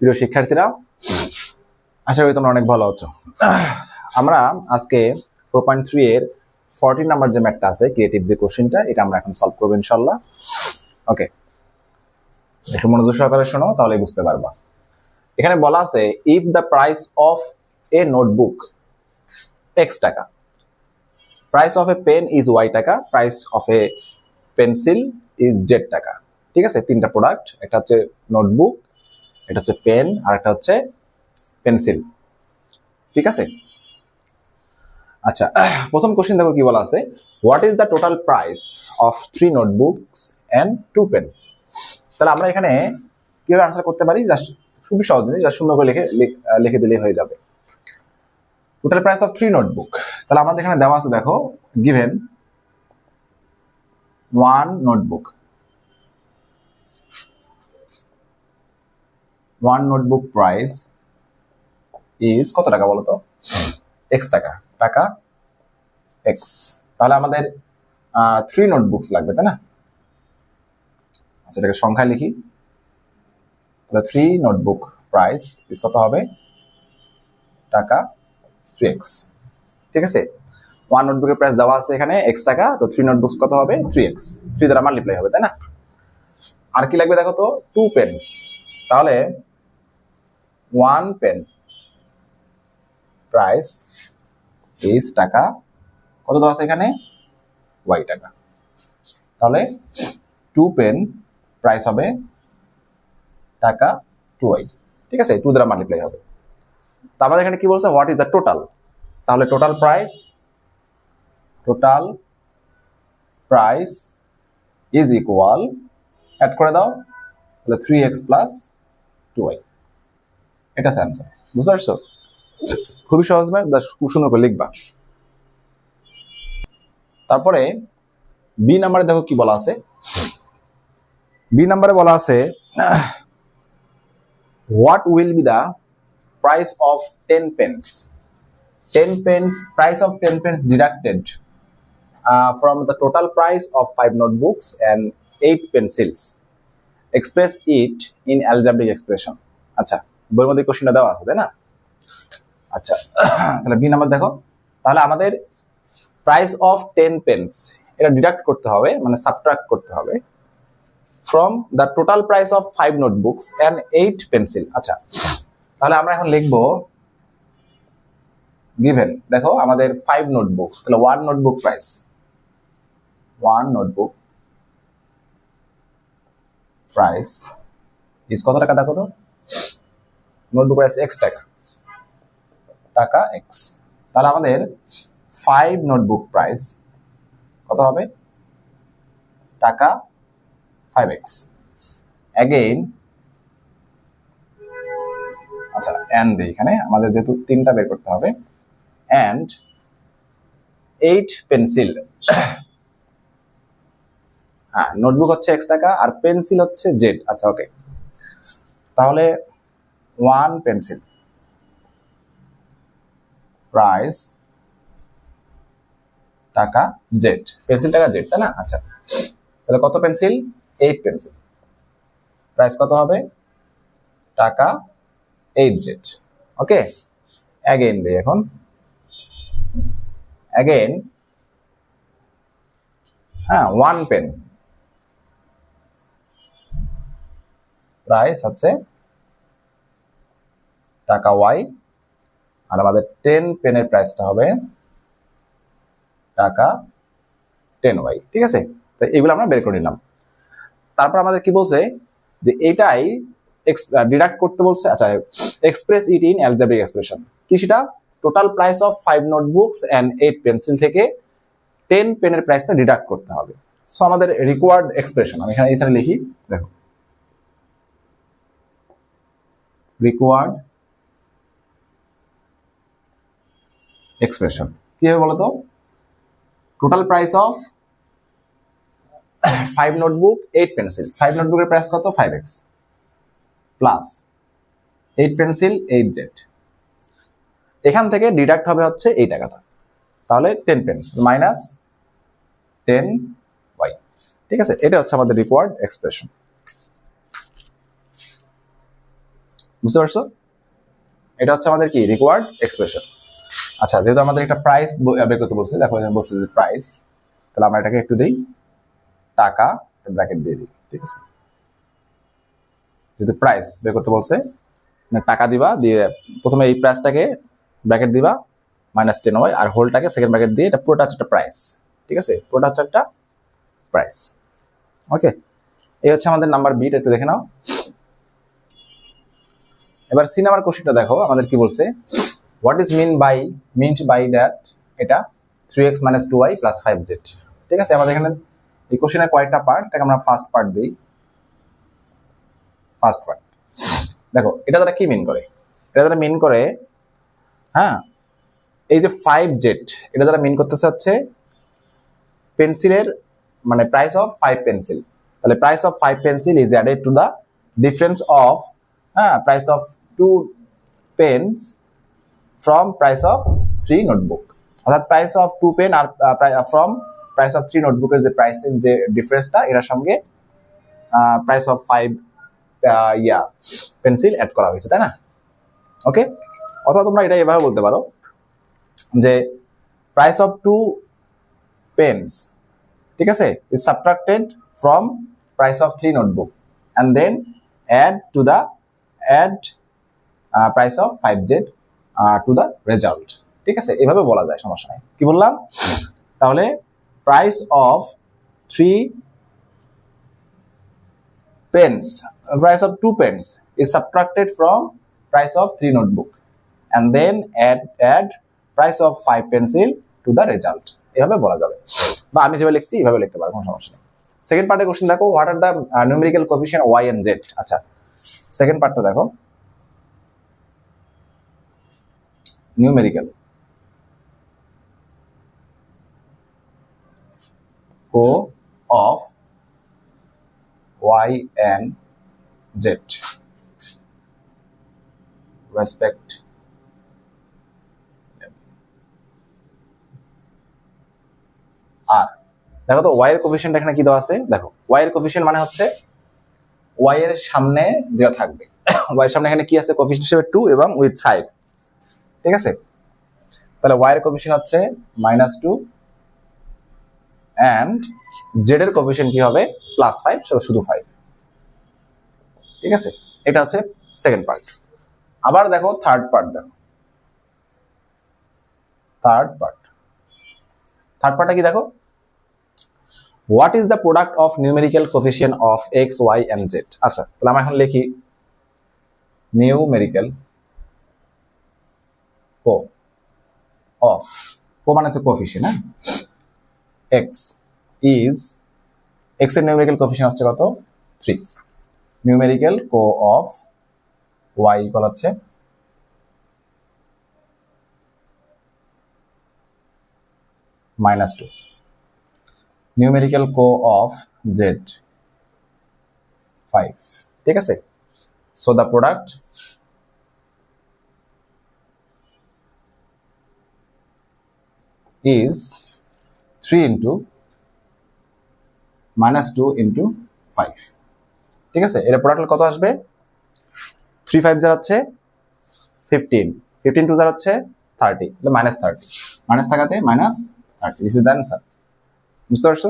প্রিয় শিক্ষার্থীরা, আশা করি তোমরা অনেক ভালো আছো। আমরা আজকে ফোর পয়েন্ট থ্রি এর ফোরটিন নাম্বার যে ম্যাটটা আছে ক্রিয়েটিভ যে কোশ্চেনটা এটা আমরা এখন সলভ করব ইনশাল্লাহ ওকে একটু মনোযোগ সহকারে শোনো, তাহলে বুঝতে পারবা। এখানে বলা আছে if the price of a notebook x টাকা price of a pen is y টাকা price of a pencil is z টাকা। ঠিক আছে? তিনটা প্রোডাক্ট একটা হচ্ছে নোটবুক এটা হচ্ছে পেন, আর একটা হচ্ছে পেন্সিল। ঠিক আছে? আচ্ছা প্রথম কোশ্চেন দেখো কি বলা আছে? What is the total price of three notebooks and two pen তাহলে আমরা এখানে কীভাবে আনসার করতে পারি? জাস্ট খুবই সহজ জিনিস যা সুন্দর করে লিখে, লিখ- দিলেই হয়ে যাবে। Total price of three notebook তাহলে আমাদের এখানে দেওয়া আছে, দেখো given one notebook one notebook price is কত টাকা বলো তো এক্স টাকা। টাকা এক্স তাহলে আমাদের থ্রি নোটবুকস লাগবে, তাই না? আচ্ছা এটাকে সংখ্যায় লিখি। তাহলে থ্রি নোটবুক প্রাইস ইজ কত হবে? টাকা থ্রি এক্স ঠিক আছে? ওয়ান নোটবুকের প্রাইস দেওয়া আছে এখানে এক্স টাকা, তো থ্রি নোটবুকস কত হবে? থ্রি এক্স থ্রি দ্বারা মাল্টিপ্লাই হবে, তাই না? আর কি লাগবে দেখো তো? টু পেন্স তাহলে ওয়ান পেন প্রাইস ইজ টাকা। কত দেওয়া আছে এখানে? ওয়াই টাকা। তাহলে টু পেন প্রাইস হবে টাকা টু ওয়াই ঠিক আছে? টু দ্বারা মাল্টিপ্লাই হবে। তো আমাদের এখানে কি বলছে? হোয়াট ইজ দ্য টোটাল তাহলে total price total price is equal add করে দাও। তাহলে three x plus two y এটা অ্যান্সার বুঝতে পারছ? খুবই সহজ ভাই বাস খুব সুন্দর করে লিখবা। তারপরে বি নাম্বারে দেখো কি বলা আছে। বি নাম্বারে বলা আছে what will be the price of ten pens ten pens price of ten pens deducted from the total price of five notebooks and eight pencils express it in algebraic expression আচ্ছা বইয়ের মধ্যে কোশ্চেনটা দেওয়া আছে, তাই না? আচ্ছা তাহলে বি নাম্বার দেখো। তাহলে আমাদের প্রাইস অফ টেন পেন্স এটা ডিডাক্ট করতে হবে মানে সাবট্রাক্ট করতে হবে from the total price of five notebooks and eight pencil আচ্ছা তাহলে আমরা এখন লিখব গিভেন দেখো, আমাদের ফাইভ নোটবুক তাহলে one notebook price one notebook price is কত টাকা দেখো তো? নোটবুক প্রাইস এক্স টাকা টাকা এক্স তাহলে আমাদের ফাইভ নোটবুক প্রাইস কত হবে? টাকা ফাইভ এক্স অ্যাগেইন আচ্ছা অ্যান্ড এখানে আমাদের যেহেতু তিনটা বের করতে হবে অ্যান্ড এইট পেন্সিল হ্যাঁ নোটবুক হচ্ছে এক্স টাকা আর পেন্সিল হচ্ছে জেড আচ্ছা ওকে তাহলে ওয়ান পেন্সিল। প্রাইস টাকা জেড। পেন্সিল টাকা জেড, তাই না? আচ্ছা। তাহলে কত পেন্সিল? Eight pencil. প্রাইস কত হবে? টাকা এইট জেড। ওকে? অ্যাগেন দিই এখন। অ্যাগেন হ্যাঁ ওয়ান পেন প্রাইস হচ্ছে টাকা ওয়াই আর আমাদের টেন পেনের প্রাইসটা হবে টাকা টেন ওয়াই ঠিক আছে? তো এগুলো আমরা বের করে নিলাম। তারপর আমাদের কি বলছে? যে এটাই ডিডাক্ট করতে বলছে আচ্ছা express it in algebraic expression কি সেটা? Total price of five notebooks and eight pencil থেকে টেন পেনের প্রাইসটা ডিডাক্ট করতে হবে। সো আমাদের রিকোয়ার্ড এক্সপ্রেশন আমি এখানে এখানে লিখি, দেখো। Required expression. কি হবে বলতো? Total price of five notebook eight pencil five নোটবুকের price কত? Five x plus eight pencil eight z এখান থেকে ডিডাক্ট হবে হচ্ছে এই টাকাটা। তাহলে ten pen minus ten y ঠিক আছে? এটা হচ্ছে আমাদের রিকোয়ার্ড এক্সপ্রেশন বুঝতে পারছ? এটা হচ্ছে আমাদের কি? রিকোয়ার্ড এক্সপ্রেশন আচ্ছা যেহেতু আমাদের একটা প্রাইস বের করতে বলছে, দেখো এখানে বলছে যে প্রাইস তাহলে আমরা এটাকে একটু দিই, টাকা ব্র্যাকেট দিয়ে দিই, ঠিক আছে? যেহেতু প্রাইস বের করতে বলছে মানে টাকা দিবা, দিয়ে প্রথমে এই প্রাইসটাকে ব্র্যাকেট দিবা মাইনাস টেন হয়, আর হোলটাকে সেকেন্ড ব্র্যাকেট দিয়ে এটা পুরোটা হচ্ছে একটা প্রাইস ঠিক আছে? পুরোটা হচ্ছে একটা প্রাইস ওকে এই হচ্ছে আমাদের নাম্বার বিট একটু দেখে নাও। এবার সি নাম্বার কোশ্চেনটা দেখো, আমাদের কি বলছে? What is meant by meant by that এটা three x minus two y plus five z ঠিক আছে? আমাদের এখানে এই কোশ্চেনের কয়েকটা পার্ট এটাকে আমরা ফার্স্ট পার্ট দিই। ফার্স্ট পার্ট দেখো, এটা তারা কি মিন করে? এটা তারা মিন করে হ্যাঁ এই যে ফাইভ জেড এটা যারা মিন করতে চাচ্ছে পেন্সিলের মানে প্রাইস অফ ফাইভ পেন্সিল তাহলে price of five pencil is added to the difference of হ্যাঁ price of two pens from price of three notebook অর্থাৎ প্রাইস অফ টু পেন আর ফ্রম প্রাইস অফ থ্রি নোটবুকের যে প্রাইসের যে ডিফারেন্সটা এটার সঙ্গে price of five yeah pencil add করা হয়েছে, তাই না? ওকে অথবা তোমরা এটা এভাবে বলতে পারো যে প্রাইস অফ টু পেন্স ঠিক আছে? Is subtracted from price of three notebook and then add to the add price of five z to the result ঠিক আছে? এভাবে বলা যায়, সমস্যা নেই। কি বললাম? তাহলে price of three pens price of two pens is subtracted from price of three notebook and then add add price of five pencil to the result এভাবে বলা যাবে। বা আমি যেভাবে লিখছি, এভাবে লিখতে পারব, কোনো সমস্যা নেই। সেকেন্ড পার্টের কোশ্চেন দেখো what are the numerical coefficient y and z আচ্ছা সেকেন্ড পার্টটা দেখো। Numerical co of y and z respect আর দেখো তো y এর কোফিশিয়েন্ট এখানে কি দেওয়া আছে? দেখো y এর কোফিশিয়েন্ট মানে হচ্ছে y এর সামনে যেটা থাকবে। y এর সামনে এখানে কি আছে? কোফিশিয়েন্ট হিসেবে 2 এবং উইথ সাইড ঠিক আছে? তাহলে y এর কোফিশিয়েন্ট হচ্ছে মাইনাস টু অ্যান্ড জেড এর কোফিশিয়েন্ট কি হবে? প্লাস ফাইভ শুধু ফাইভ ঠিক আছে? এটা হচ্ছে সেকেন্ড পার্ট আবার দেখো থার্ড পার্ট দেখো। থার্ড পার্ট থার্ড পার্টটা কি দেখো? What is the product of numerical coefficient of x y and z আচ্ছা তাহলে আমরা এখন লিখি নিউমেরিক্যাল কো, অফ, কো মানে হচ্ছে কোফিশিয়েন্ট হ্যাঁ? X is, x এর নিউমেরিক্যাল কোফিশিয়েন্ট হচ্ছে কত? 3 numerical co, of, y equal হচ্ছে minus two numerical co, of z five ঠিক আছে? So the product is 3 into minus two into five ঠিক আছে? এটা প্রোডাক্ট কত আসবে? থ্রি ফাইভ যার হচ্ছে ফিফটিন ফিফটিন টু যার হচ্ছে থার্টি মাইনাস থার্টি মাইনাস থাকাতে minus thirty this is the answer বুঝতে পারছ?